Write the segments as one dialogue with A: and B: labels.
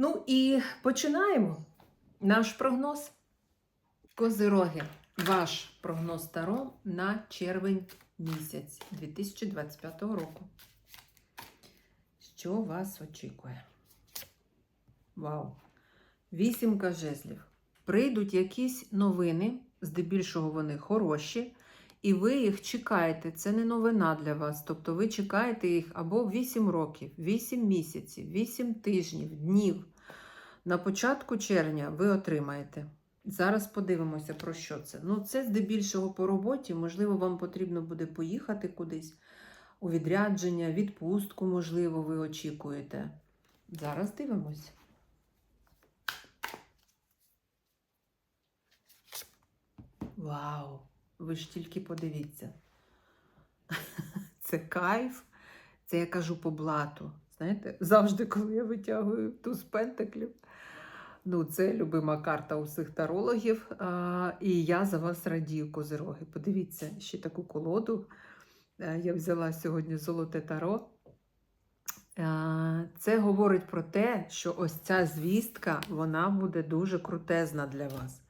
A: Ну і починаємо наш прогноз. Козироги, ваш прогноз Таро на червень місяць 2025 року. Що вас очікує? Вау! Вісімка жезлів. Прийдуть якісь новини, здебільшого вони хороші, і ви їх чекаєте. Це не новина для вас. Тобто ви чекаєте їх або 8 років, 8 місяців, 8 тижнів, днів. На початку червня ви отримаєте. Зараз подивимося, про що це. Ну, це здебільшого по роботі. Можливо, вам потрібно буде поїхати кудись у відрядження, відпустку, можливо, ви очікуєте. Зараз дивимось. Вау! Ви ж тільки подивіться. Це кайф, це я кажу по блату. Знаєте, завжди, коли я витягую ту з пентаклів, ну, це любима карта усіх тарологів. А, і я за вас радію, козироги. Подивіться, ще таку колоду. Е, Я взяла сьогодні золоте таро. Е, Це говорить про те, що ось ця звістка вона буде дуже крутезна для вас.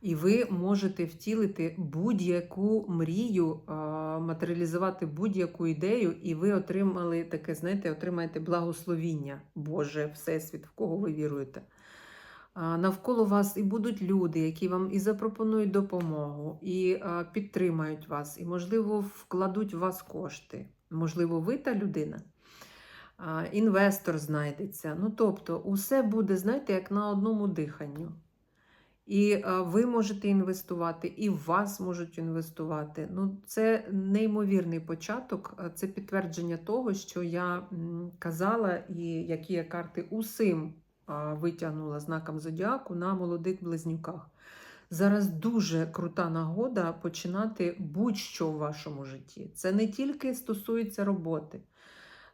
A: І ви можете втілити будь-яку мрію, матеріалізувати будь-яку ідею, і ви отримали таке, знаєте, отримаєте благословіння Боже, Всесвіт, в кого ви віруєте. Навколо вас і будуть люди, які вам і запропонують допомогу, і підтримають вас, і, можливо, вкладуть в вас кошти. Можливо, ви та людина. Інвестор знайдеться. Ну, тобто, усе буде, знаєте, як на одному диханню. І ви можете інвестувати, і в вас можуть інвестувати. Ну, Це неймовірний початок, це підтвердження того, що я казала, і які я карти усім витягнула знаком зодіаку на молодих близнюках. Зараз дуже крута нагода починати будь-що в вашому житті. Це не тільки стосується роботи,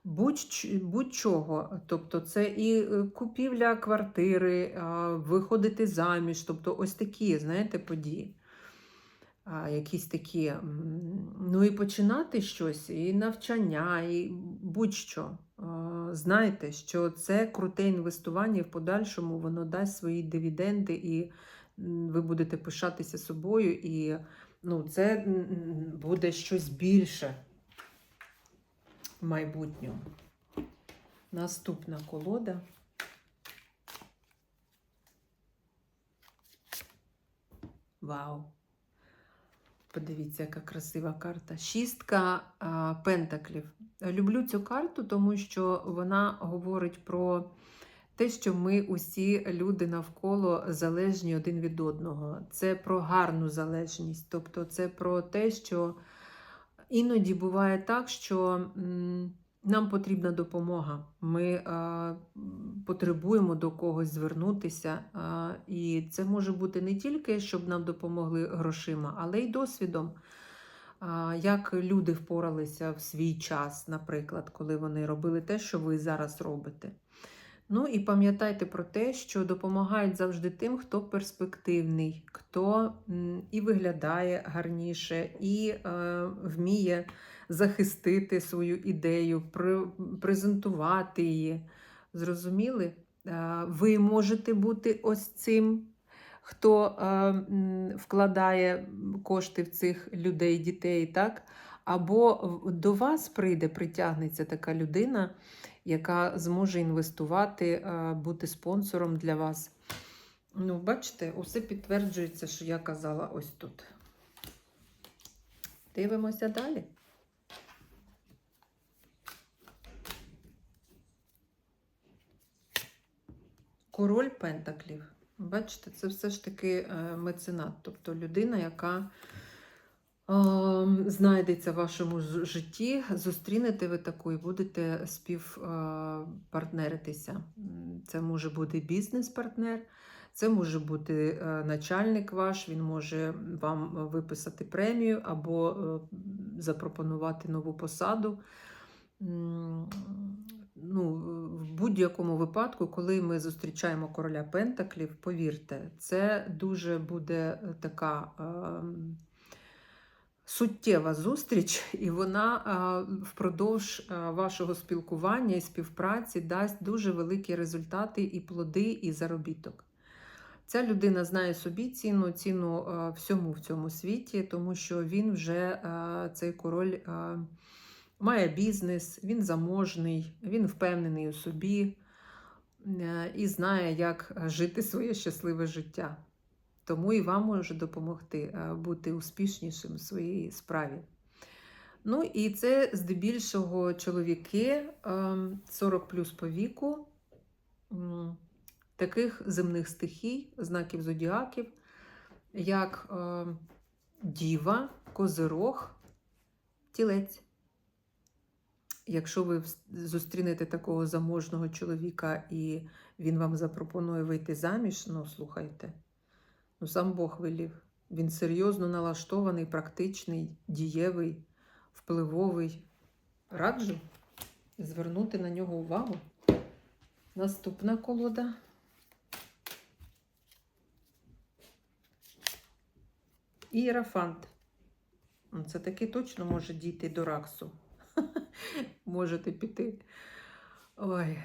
A: будь- будь-чого. Тобто, це і е, купівля квартири, виходити заміж, тобто ось такі, знаєте, події. Якісь такі, ну і починати щось, і навчання, і будь-що. Знайте, що це круте інвестування, в подальшому воно дасть свої дивіденди, і ви будете пишатися собою, і ну, це буде щось більше майбутньому. Наступна колода. Вау! Подивіться, яка красива карта. Шістка а, пентаклів. Люблю цю карту, тому що вона говорить про те, що ми усі люди навколо залежні один від одного. Це про гарну залежність. Тобто, це про те, що іноді буває так, що. нам потрібна допомога. Ми потребуємо до когось звернутися. І це може бути не тільки, щоб нам допомогли грошима, але й досвідом. Як люди впоралися в свій час, наприклад, коли вони робили те, що ви зараз робите. Ну і пам'ятайте про те, що допомагають завжди тим, хто перспективний, хто і виглядає гарніше, і е, вміє захистити свою ідею, презентувати її. Зрозуміли? Е, Ви можете бути ось цим, хто е, вкладає кошти в цих людей, дітей, так? Або до вас прийде, притягнеться така людина, яка зможе інвестувати, е, бути спонсором для вас. Ну, бачите, усе підтверджується, що я казала ось тут. Дивимося далі. Король Пентаклів. Бачите, це все ж таки е, меценат, тобто людина, яка знайдеться в вашому житті, зустрінете ви таку і будете співпартнеритися. Це може бути бізнес-партнер, це може бути е, начальник ваш, він може вам виписати премію або е, запропонувати нову посаду. Ну, в будь-якому випадку, коли ми зустрічаємо короля Пентаклів, повірте, це дуже буде така суттєва зустріч, і вона впродовж вашого спілкування і співпраці дасть дуже великі результати і плоди, і заробіток. Ця людина знає собі ціну, ціну всьому в цьому світі, тому що він вже цей король. Має бізнес, він заможний, він впевнений у собі е, і знає, як жити своє щасливе життя. Тому і вам може допомогти е, бути успішнішим в своїй справі. Ну і це здебільшого чоловіки е, 40 плюс по віку, таких земних стихій, знаків зодіаків, як е, діва, козирог, тілець. Якщо ви зустрінете такого заможного чоловіка і він вам запропонує вийти заміж, ну слухайте, ну сам Бог велів. Він серйозно налаштований, практичний, дієвий, впливовий. Раджу звернути на нього увагу. Наступна колода. Ієрафант. Ну, Це таки точно може дійти до раксу. Можете піти. Ой,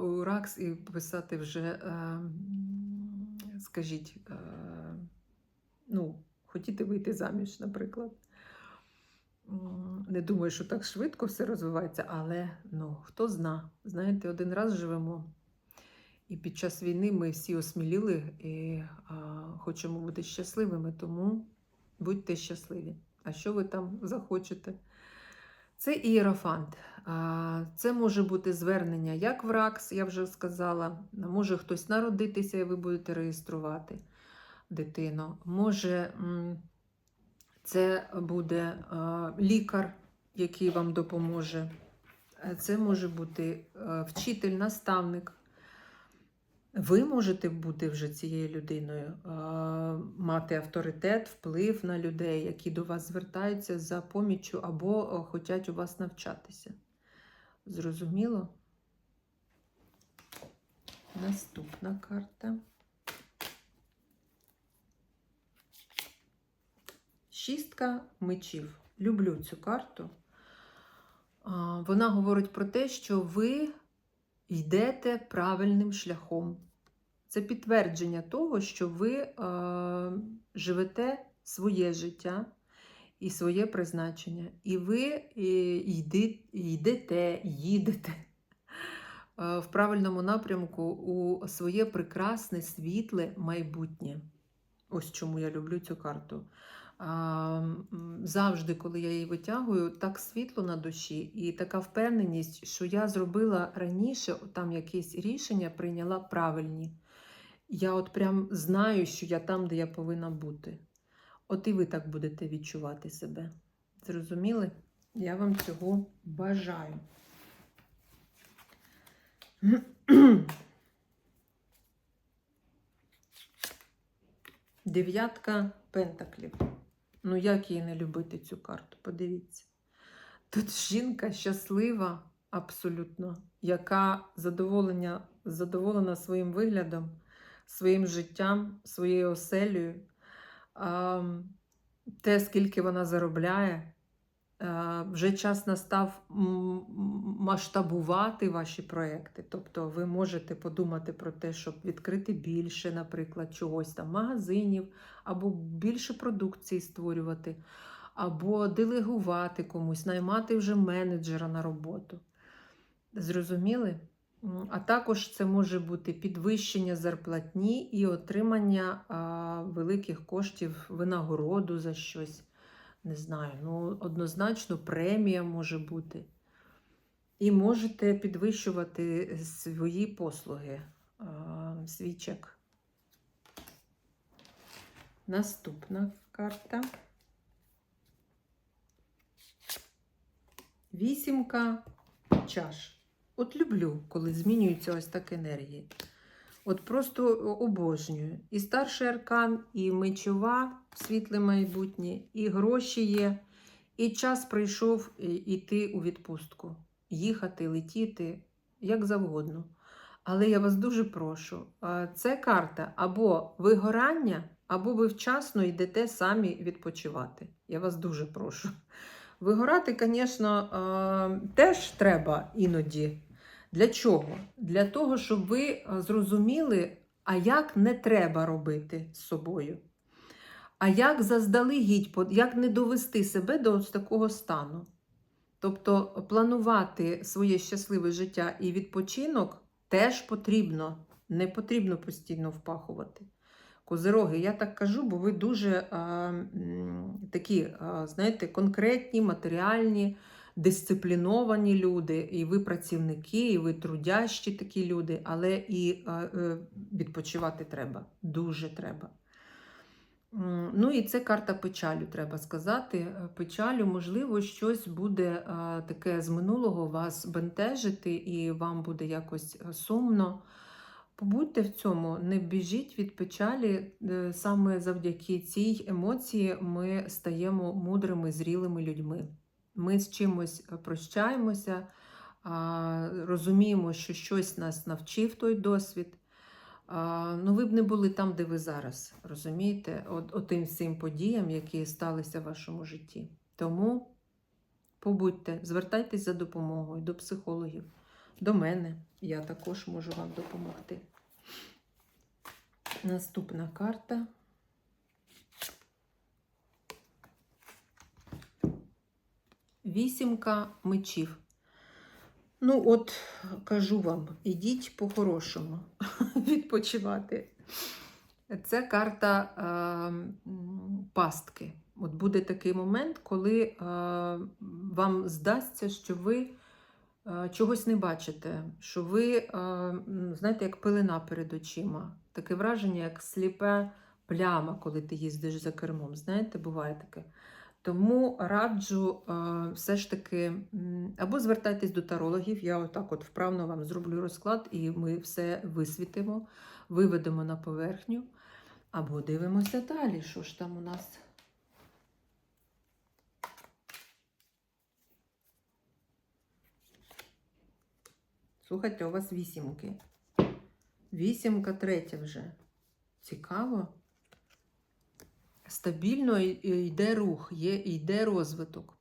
A: у Ракс і писати вже, е, скажіть, е, ну, хотіти вийти заміж, наприклад. Не думаю, що так швидко все розвивається, але ну, хто зна. Знаєте, один раз живемо. І під час війни ми всі осміліли і а, хочемо бути щасливими, тому будьте щасливі. А що ви там захочете? Це ієрофант. Це може бути звернення як в РАКС, я вже сказала. Може хтось народитися, і ви будете реєструвати дитину. Може, це буде лікар, який вам допоможе. Е, Це може бути е, вчитель, наставник. Ви можете бути вже цією людиною, мати авторитет, вплив на людей, які до вас звертаються за поміччю або е, хочуть у вас навчатися. Зрозуміло? Наступна карта. Шістка мечів. Люблю цю карту. Вона говорить про те, що ви йдете правильним шляхом. Це підтвердження того, що ви е, живете своє життя і своє призначення. І ви е, йдете, їдете е, в правильному напрямку у своє прекрасне, світле майбутнє. Ось чому я люблю цю карту. Завжди, коли я її витягую, так світло на душі і така впевненість, що я зробила раніше там якісь рішення, прийняла правильні. Я от прям знаю, що я там, де я повинна бути. От і ви так будете відчувати себе. Зрозуміли? Я вам цього бажаю. Дев'ятка пентаклів. Ну, як її не любити цю карту? Подивіться. Тут жінка щаслива, абсолютно, яка задоволення, задоволена своїм виглядом, своїм життям, своєю оселею. Те, скільки вона заробляє, вже час настав масштабувати ваші проекти. Тобто ви можете подумати про те, щоб відкрити більше, наприклад, чогось там, магазинів, або більше продукції створювати, або делегувати комусь, наймати вже менеджера на роботу. Зрозуміли? А також це може бути підвищення зарплатні і отримання а, великих коштів винагороду за щось. Не знаю, ну однозначно премія може бути. І можете підвищувати свої послуги, чек. Наступна карта. Вісімка чаш. От люблю, коли змінюються ось так енергії. От просто обожнюю. І старший аркан, і мечова, світле майбутнє, і гроші є, і час прийшов іти у відпустку, їхати, летіти, як завгодно. Але я вас дуже прошу, це карта або вигорання, або ви вчасно йдете самі відпочивати. Я вас дуже прошу. Вигорати, звісно, теж треба іноді. Для чого? Для того, щоб ви зрозуміли, а як не треба робити з собою. А як заздалегідь, як не довести себе до ось такого стану. Тобто планувати своє щасливе життя і відпочинок теж потрібно. Не потрібно постійно впахувати. Козироги, я так кажу, бо ви дуже а, такі, а, знаєте, конкретні, матеріальні, дисципліновані люди, і ви працівники, і ви трудящі такі люди, але і е, відпочивати треба. Дуже треба. Ну і це карта печалю, треба сказати. Е, Печалю, можливо, щось буде таке з минулого вас бентежити, і вам буде якось е, сумно. Побудьте в цьому, не біжіть від печалі. Е, Саме завдяки цій емоції ми стаємо мудрими, зрілими людьми. Ми з чимось е, прощаємося, розуміємо, що щось нас навчив той досвід. Ну, ви б не були там, де ви зараз, розумієте, от, отим всім подіям, які сталися в вашому житті. Тому побудьте, звертайтесь за допомогою до психологів, до мене. Я також можу вам допомогти. Наступна карта. Вісімка мечів. Ну, от кажу вам, ідіть по-хорошому відпочивати. Це карта е, пастки. От буде такий момент, коли е, вам здасться, що ви е, чогось не бачите, що ви, е, знаєте, як пилина перед очима. Таке враження, як сліпе пляма, коли ти їздиш за кермом. Знаєте, буває таке. Тому раджу е, все ж таки або звертайтесь до тарологів. Я отак от вправно вам зроблю розклад, і ми все висвітимо, виведемо на поверхню. Або дивимося далі, що ж там у нас. Слухайте, у вас вісімки. Вісімка третя вже. Цікаво. Стабільно йде рух, є, йде розвиток.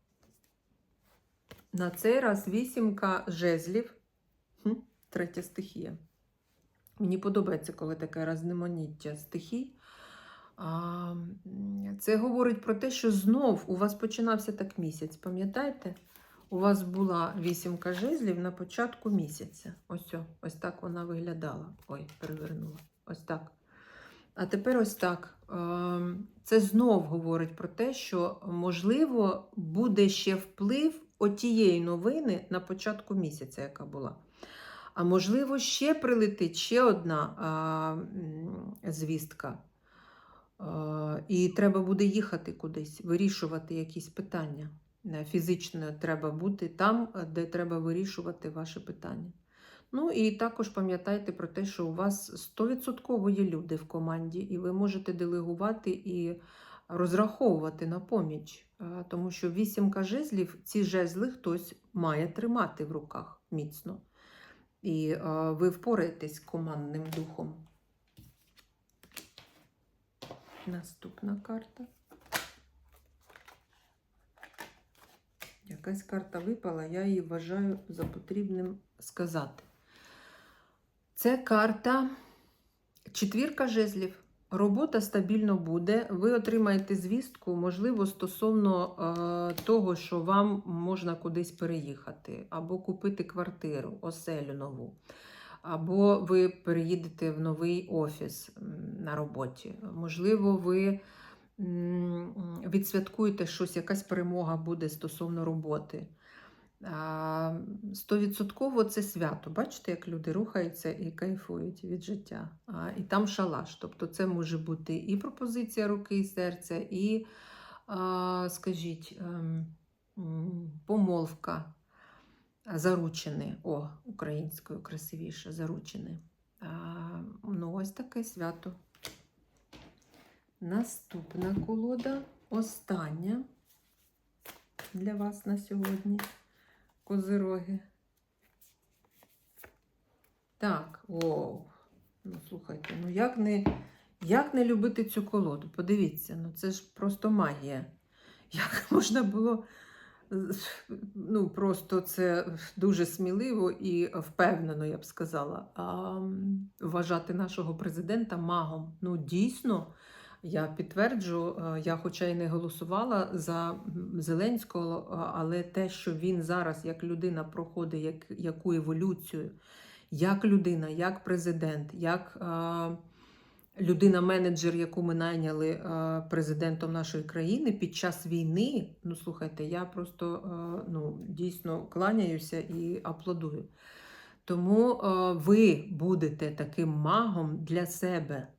A: На цей раз вісімка жезлів. Третя стихія. Мені подобається, коли таке розноманіття стихій. Це говорить про те, що знов у вас починався так місяць. Пам'ятаєте? У вас була вісімка жезлів на початку місяця. Ось, ось так вона виглядала. Ой, перевернула. Ось так. А тепер ось так. Ем, Це знов говорить про те, що, можливо, буде ще вплив отієї новини на початку місяця, яка була. А можливо, ще прилетить ще одна а, звістка. А, і треба буде їхати кудись, вирішувати якісь питання. Е, Фізично треба бути там, де треба вирішувати ваші питання. Ну і також пам'ятайте про те, що у вас 100% є люди в команді, і ви можете делегувати і розраховувати на поміч. Тому що вісімка жезлів, ці жезли хтось має тримати в руках міцно. І ви впораєтесь командним духом. Наступна карта. Якась карта випала, я її вважаю за потрібним сказати. Це карта четвірка жезлів. Робота стабільно буде. Ви отримаєте звістку, можливо, стосовно е, того, що вам можна кудись переїхати, або купити квартиру, оселю нову, або ви переїдете в новий офіс на роботі. Можливо, ви відсвяткуєте щось, якась перемога буде стосовно роботи. Стовідсотково це свято. Бачите, як люди рухаються і кайфують від життя. І там шалаш. Тобто це може бути і пропозиція руки і серця, і, скажіть, ем, помолвка, заручини. О, українською красивіше, заручини. Ну, ось таке свято. Наступна колода, остання для вас на сьогодні. Козироги. Так, о, ну слухайте, ну як не, як не любити цю колоду? Подивіться, ну це ж просто магія. Як можна було, ну просто це дуже сміливо і впевнено, я б сказала, а, вважати нашого президента магом. Ну, дійсно, я підтверджу, е, я хоча й не голосувала за Зеленського, але те, що він зараз як людина проходить як, яку еволюцію, як людина, як президент, як е, людина-менеджер, яку ми найняли е, президентом нашої країни під час війни. Ну, слухайте, я просто е, ну, дійсно кланяюся і аплодую. Тому е, ви будете таким магом для себе е,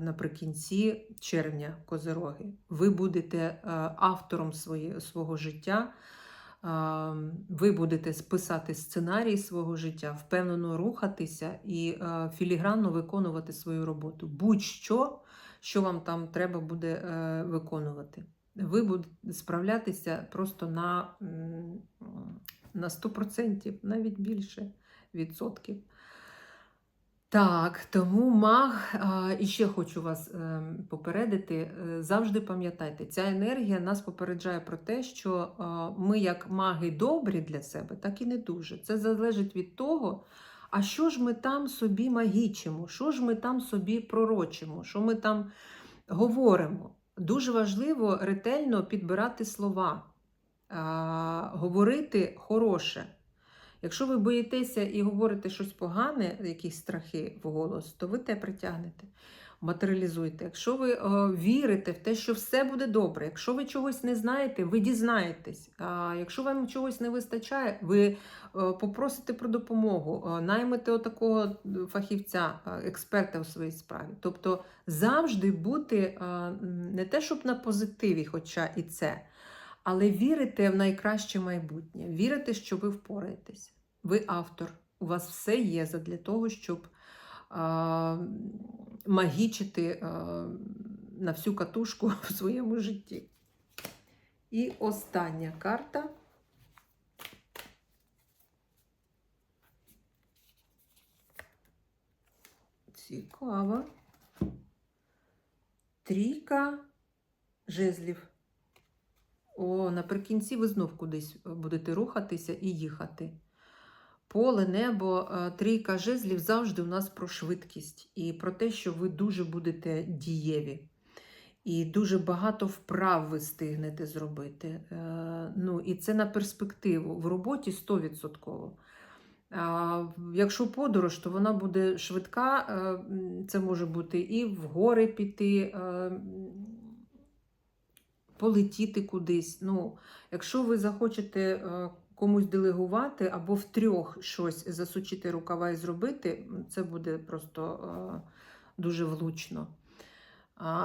A: наприкінці червня Козироги. Ви будете е, автором своє, свого життя. е, Ви будете писати сценарій свого життя, впевнено рухатися і е, філігранно виконувати свою роботу. Будь-що, що вам там треба буде е, виконувати. Ви будете справлятися просто на, на 100%, навіть більше відсотків. Так, тому маг, і ще хочу вас е, попередити, е, завжди пам'ятайте, ця енергія нас попереджає про те, що ми, як маги, добрі для себе, так і не дуже. Це залежить від того, а що ж ми там собі магічимо, що ж ми там собі пророчимо, що ми там говоримо. Дуже важливо ретельно підбирати слова, говорити хороше. Якщо ви боїтеся і говорите щось погане, якісь страхи в голос, то ви те притягнете, матеріалізуйте. Якщо ви е, вірите в те, що все буде добре, якщо ви чогось не знаєте, ви дізнаєтесь. А якщо вам чогось не вистачає, ви е, попросите про допомогу, е, наймете отакого фахівця, експерта у своїй справі. Тобто завжди бути не те, щоб на позитиві, хоча і це. Але вірите в найкраще майбутнє, вірите, що ви впораєтесь. Ви автор. У вас все є для того, щоб а, магічити а, на всю катушку в своєму житті. І остання карта. Цікава. Трійка жезлів. О, наприкінці ви знов кудись будете рухатися і їхати. Поле, небо, е, трійка жезлів завжди у нас про швидкість і про те, що ви дуже будете дієві. І дуже багато вправ ви стигнете зробити. Е, Ну, і це на перспективу. В роботі 100%. Якщо подорож, то вона буде швидка. е, Це може бути і в гори піти, е, полетіти кудись. Ну, якщо ви захочете е, комусь делегувати або втрьох щось засучити рукава і зробити, це буде просто е, дуже влучно.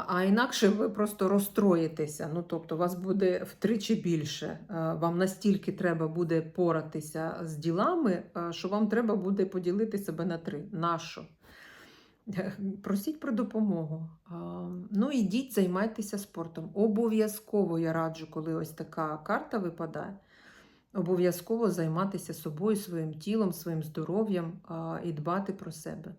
A: А, інакше ви просто розстроїтеся. Ну, тобто, вас буде втричі більше. Е, Вам настільки треба буде поратися з ділами, що вам треба буде поділити себе на три. Нащо? Просіть про допомогу. Ну, ідіть, займайтеся спортом. Обов'язково я раджу, коли ось така карта випадає. Обов'язково займатися собою, своїм тілом, своїм здоров'ям і дбати про себе.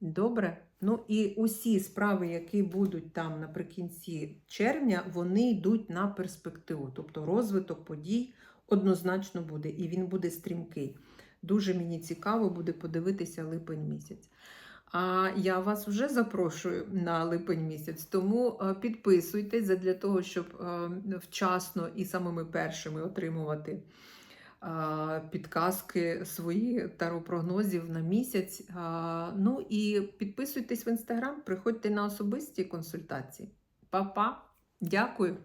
A: Добре? Ну і усі справи, які будуть там наприкінці червня, вони йдуть на перспективу. Тобто розвиток подій однозначно буде, і він буде стрімкий. Дуже мені цікаво буде подивитися липень місяць. А я вас вже запрошую на липень місяць, тому е, підписуйтесь для того, щоб е, вчасно і самими першими отримувати підказки свої таропрогнозів на місяць. Ну і підписуйтесь в інстаграм, приходьте на особисті консультації. Па-па! Дякую!